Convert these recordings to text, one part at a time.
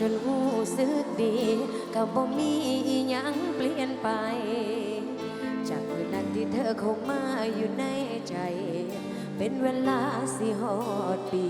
จนรู้สึกดีกับ่มีอยังเปลี่ยนไป จากคืนนั้นที่เธอเข้ามาอยู่ในใจ เป็นเวลาสี่หอดปี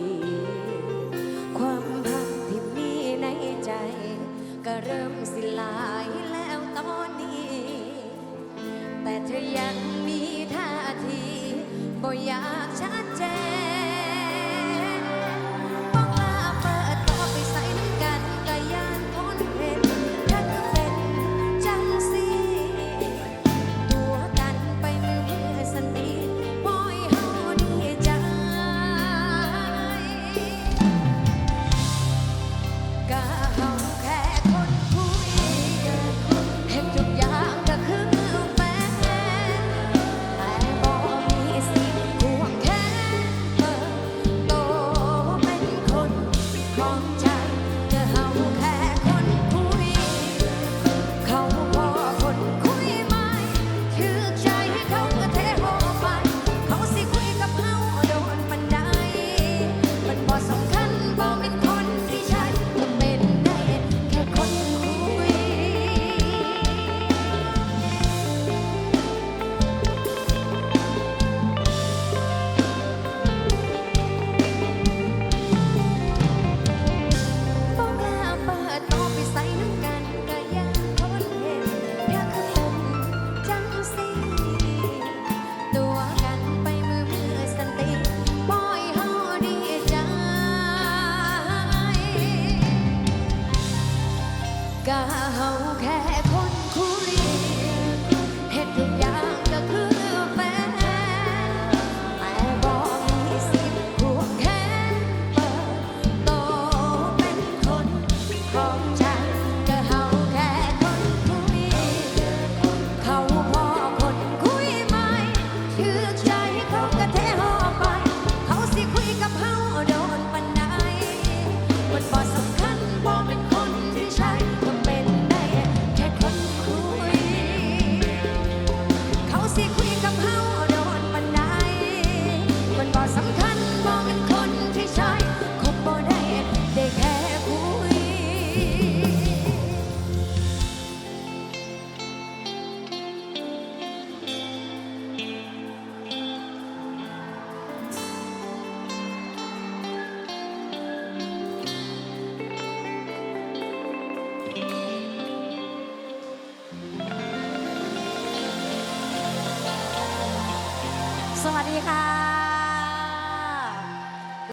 家好客。 สิคุยกับเฮา สวัสดีค่ะ